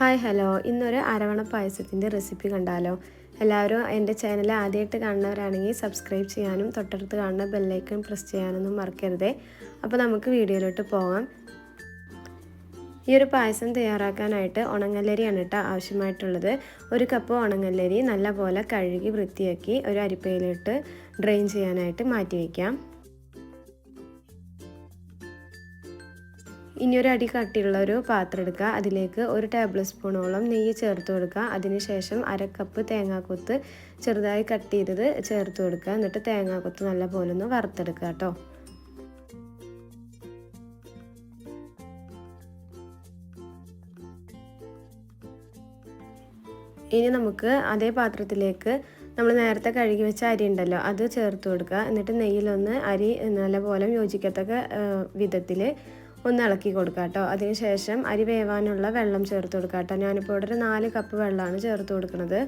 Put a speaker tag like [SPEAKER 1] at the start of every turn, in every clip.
[SPEAKER 1] Hi hello. ഇന്നൊരു അരവണ പായസത്തിന്റെ recipe കണ്ടാലോ? എല്ലാവരും എന്റെ ചാനൽ ആദ്യമായിട്ട് കാണുന്നവരാണെങ്കിൽ സബ്സ്ക്രൈബ് ചെയ്യാനും തൊട്ടടുത്ത് കാണുന്ന ബെല്ലൈക്കൺ പ്രസ് ചെയ്യാനൊന്നും മറക്കരുതേ. അപ്പോൾ നമുക്ക് വീഡിയോയിലോട്ട് പോകാം. ഈ ഒരു പായസം തയ്യാറാക്കാനായിട്ട് ഉണങ്ങല്ലരിയാണ് കേട്ടോ ആവശ്യമായിട്ടുള്ളത്. ഒരു കപ്പ് ഉണങ്ങല്ലരി നല്ലപോലെ കഴുകി വൃത്തിയാക്കി ഒരു അരിപ്പയിലിട്ട് ഡ്രെയിൻ ചെയ്യാനായിട്ട് മാറ്റി വയ്ക്കാം. ഇനി ഒരു അടി കട്ടിയുള്ള ഒരു പാത്രം എടുക്കുക. അതിലേക്ക് ഒരു ടേബിൾ സ്പൂണോളം നെയ്യ് ചേർത്ത് കൊടുക്കുക. അതിനുശേഷം അര കപ്പ് തേങ്ങാക്കൊത്ത് ചെറുതായി കട്ട് ചെയ്തത് ചേർത്ത് കൊടുക്കുക. എന്നിട്ട് തേങ്ങാക്കൊത്ത് നല്ല പോലെ ഒന്ന് വറുത്തെടുക്കുക കേട്ടോ. ഇനി നമുക്ക് അതേ പാത്രത്തിലേക്ക് നമ്മൾ നേരത്തെ കഴുകി വെച്ച അരി ഉണ്ടല്ലോ അത് ചേർത്ത് കൊടുക്കുക. എന്നിട്ട് നെയ്യിലൊന്ന് അരി നല്ലപോലെ യോജിക്കത്തക്ക വിധത്തിൽ ഒന്ന് ഇളക്കി കൊടുക്കുക കേട്ടോ. അതിനുശേഷം അരി വേവാനുള്ള വെള്ളം ചേർത്ത് കൊടുക്കുക കേട്ടോ. ഞാനിപ്പോൾ ഇവിടെ ഒരു നാല് കപ്പ് വെള്ളമാണ് ചേർത്ത് കൊടുക്കുന്നത്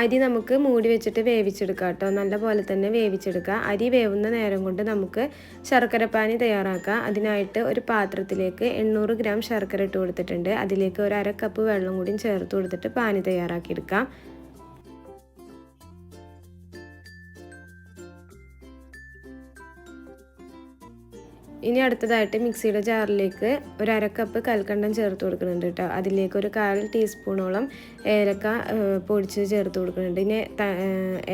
[SPEAKER 1] അരി നമുക്ക് മൂടി വെച്ചിട്ട് വേവിച്ചെടുക്കാം കേട്ടോ. നല്ല പോലെ തന്നെ വേവിച്ചെടുക്കുക അരി വേവുന്ന നേരം കൊണ്ട് നമുക്ക് ശർക്കരപ്പാനി തയ്യാറാക്കാം. അതിനായിട്ട് ഒരു പാത്രത്തിലേക്ക് എണ്ണൂറ് ഗ്രാം ശർക്കര ഇട്ട് കൊടുത്തിട്ടുണ്ട്. അതിലേക്ക് ഒരു അര കപ്പ് വെള്ളം കൂടിയും ചേർത്ത് കൊടുത്തിട്ട് പാനി തയ്യാറാക്കിയെടുക്കാം. ഇനി അടുത്തതായിട്ട് മിക്സിയുടെ ജാറിലേക്ക് ഒരു അര കപ്പ് കൽക്കണ്ടം ചേർത്ത് കൊടുക്കുന്നുണ്ട് കേട്ടോ. അതിലേക്ക് ഒരു കാൽ ടീസ്പൂണോളം ഏലക്ക പൊടിച്ച് ചേർത്ത് കൊടുക്കുന്നുണ്ട്. ഇനി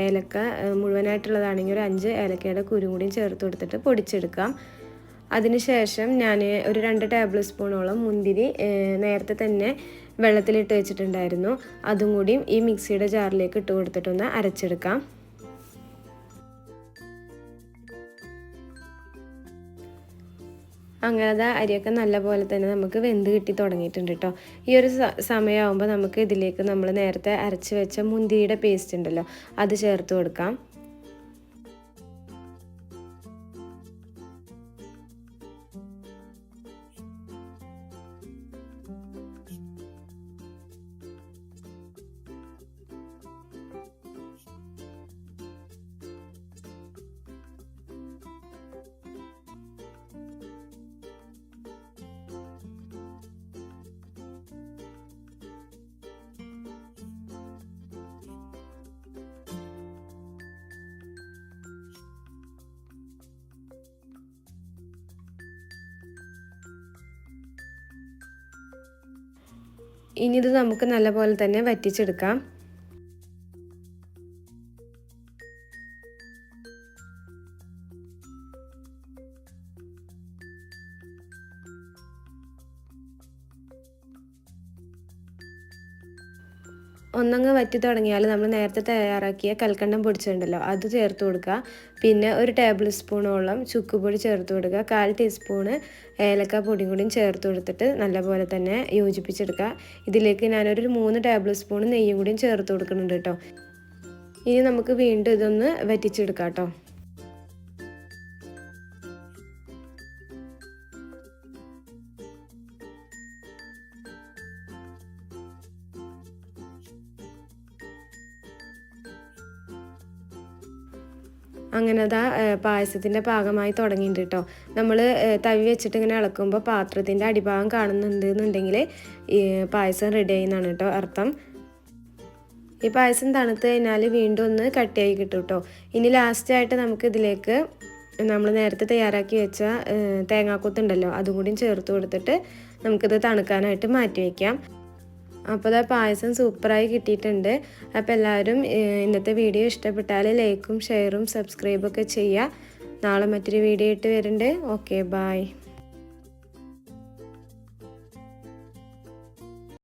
[SPEAKER 1] ഏലക്ക മുഴുവനായിട്ടുള്ളതാണെങ്കിൽ ഒരു അഞ്ച് ഏലക്കയുടെ കുരും കൂടിയും ചേർത്ത് കൊടുത്തിട്ട് പൊടിച്ചെടുക്കാം. അതിനുശേഷം ഞാൻ ഒരു രണ്ട് ടേബിൾ സ്പൂണോളം മുന്തിരി നേരത്തെ തന്നെ വെള്ളത്തിലിട്ട് വെച്ചിട്ടുണ്ടായിരുന്നു. അതും കൂടിയും ഈ മിക്സിയുടെ ജാറിലേക്ക് ഇട്ട് കൊടുത്തിട്ടൊന്ന് അരച്ചെടുക്കാം. അങ്ങനത്തെ അരിയൊക്കെ നല്ലപോലെ തന്നെ നമുക്ക് വെന്ത് കിട്ടി തുടങ്ങിയിട്ടുണ്ട് കേട്ടോ ഈ ഒരു സമയമാകുമ്പോൾ നമുക്ക് ഇതിലേക്ക് നമ്മൾ നേരത്തെ അരച്ച് വെച്ച മുന്തിരിയുടെ പേസ്റ്റ് ഉണ്ടല്ലോ അത് ചേർത്ത് കൊടുക്കാം. ഇനി ഇത് നമുക്ക് നല്ലപോലെ തന്നെ വറ്റിച്ചെടുക്കാം. ഒന്നങ്ങ് വറ്റി തുടങ്ങിയാൽ നമ്മൾ നേരത്തെ തയ്യാറാക്കിയ കൽക്കണ്ടം പൊടിച്ചിട്ടുണ്ടല്ലോ അത് ചേർത്ത് കൊടുക്കുക. പിന്നെ ഒരു ടേബിൾ സ്പൂണോളം ചുക്കുപൊടി ചേർത്ത് കൊടുക്കുക. കാൽ ടീസ്പൂണ് ഏലക്ക പൊടിയും കൂടിയും ചേർത്ത് കൊടുത്തിട്ട് നല്ലപോലെ തന്നെ യോജിപ്പിച്ചെടുക്കുക. ഇതിലേക്ക് ഞാനൊരു മൂന്ന് ടേബിൾ സ്പൂൺ നെയ്യും കൂടിയും ചേർത്ത് കൊടുക്കുന്നുണ്ട് കേട്ടോ. ഇനി നമുക്ക് വീണ്ടും ഇതൊന്ന് വറ്റിച്ചെടുക്കാം കേട്ടോ. അങ്ങനെ അതാ പായസത്തിന്റെ പാകമായി തുടങ്ങിയിട്ടുണ്ട് കേട്ടോ നമ്മൾ തവി വെച്ചിട്ട് ഇങ്ങനെ ഇളക്കുമ്പോൾ പാത്രത്തിന്റെ അടിഭാഗം കാണുന്നുണ്ട് എന്നുണ്ടെങ്കിൽ പായസം റെഡി ആയിന്നാണ് കേട്ടോ അർത്ഥം. ഈ പായസം തണുത്ത് കഴിഞ്ഞാൽ വീണ്ടും ഒന്ന് കട്ടിയായി കിട്ടും കേട്ടോ ഇനി ലാസ്റ്റായിട്ട് നമുക്ക് ഇതിലേക്ക് നമ്മൾ നേരത്തെ തയ്യാറാക്കി വെച്ച തേങ്ങാക്കൊത്തുണ്ടല്ലോ അതും കൂടി ചേർത്ത് കൊടുത്തിട്ട് നമുക്കിത് തണുക്കാനായിട്ട് മാറ്റി വയ്ക്കാം അപ്പോൾ ആ പായസം സൂപ്പറായി കിട്ടിയിട്ടുണ്ട്. അപ്പോൾ എല്ലാവരും ഇന്നത്തെ വീഡിയോ ഇഷ്ടപ്പെട്ടാൽ ലൈക്കും ഷെയറും സബ്സ്ക്രൈബൊക്കെ ചെയ്യുക. നാളെ മറ്റൊരു വീഡിയോ ഇട്ട് വരുന്നുണ്ട്. Okay bye